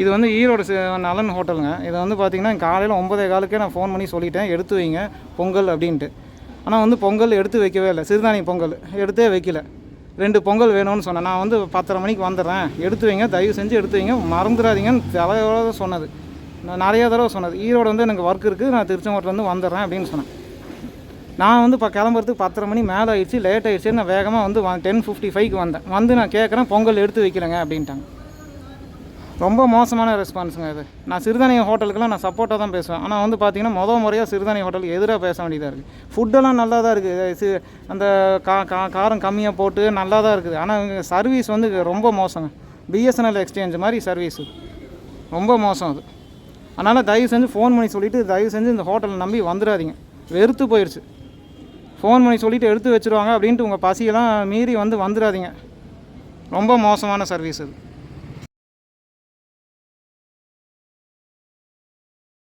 இது வந்து ஈரோடு நலன் ஹோட்டலுங்க. இது வந்து பார்த்தீங்கன்னா காலையில் ஒம்பதே காலுக்கே நான் ஃபோன் பண்ணி சொல்லிட்டேன். எடுத்து வைங்க. பொங்கல் அப்படின்ட்டு. ஆனால் வந்து பொங்கல் எடுத்து வைக்கவே இல்லை. சிறுதானிய பொங்கல். எடுத்தே வைக்கல. ரெண்டு பொங்கல் வேணும்னு சொன்னேன். நான் வந்து பத்தரை மணிக்கு வந்துடுறேன். எடுத்து வைங்க. தயவு செஞ்சு எடுத்து வைங்க. மறந்துடாதீங்கன்னு தலையோட சொன்னது. நான் நிறைய தடவை சொன்னது. ஈரோடு வந்து எனக்கு ஒர்க் இருக்குது நான் திருச்செங்கோட்டிலேருந்து வந்துடுறேன் அப்படின்னு சொன்னேன். நான் வந்து இப்போ கிளம்புறதுக்கு பத்தரை மணி மேலே ஆயிடுச்சு லேட் ஆயிடுச்சு. நான் வேகமாக வந்து டென் ஃபிஃப்டி ஃபைவ்க்கு வந்தேன். வந்து நான் கேட்குறேன் பொங்கல் எடுத்து வைக்கலங்க அப்படின்ட்டாங்க. ரொம்ப மோசமான ரெஸ்பான்ஸுங்க இது. நான் சிறுதானிய ஹோட்டலுக்கெல்லாம் நான் சப்போர்ட்டாக தான் பேசுவேன். ஆனால் வந்து பார்த்தீங்கன்னா மொதல் முறையாக சிறுதானிய ஹோட்டலுக்கு எதிராக பேச வேண்டியதாக இருக்குது ஃபுட்டெல்லாம் நல்லா தான் இருக்குது. சி அந்த கா கா காரம் கம்மியாக போட்டு நல்லா தான் இருக்குது. ஆனால் சர்வீஸ் வந்து ரொம்ப மோசங்க. பிஎஸ்என்எல் எக்ஸ்சேஞ்ச் மாதிரி சர்வீஸ் ரொம்ப மோசம் அது. அதனால் தயவு செஞ்சு ஃபோன் பண்ணி சொல்லிவிட்டு தயவு செஞ்சு இந்த ஹோட்டலை நம்பி வந்துடாதீங்க. வெறுத்து போயிடுச்சு ஃபோன் பண்ணி சொல்லிவிட்டு எடுத்து வச்சுருவாங்க அப்படின்ட்டு உங்கள் பசியெல்லாம் மீறி வந்து வந்துடாதீங்க. ரொம்ப மோசமான சர்வீஸ் அது.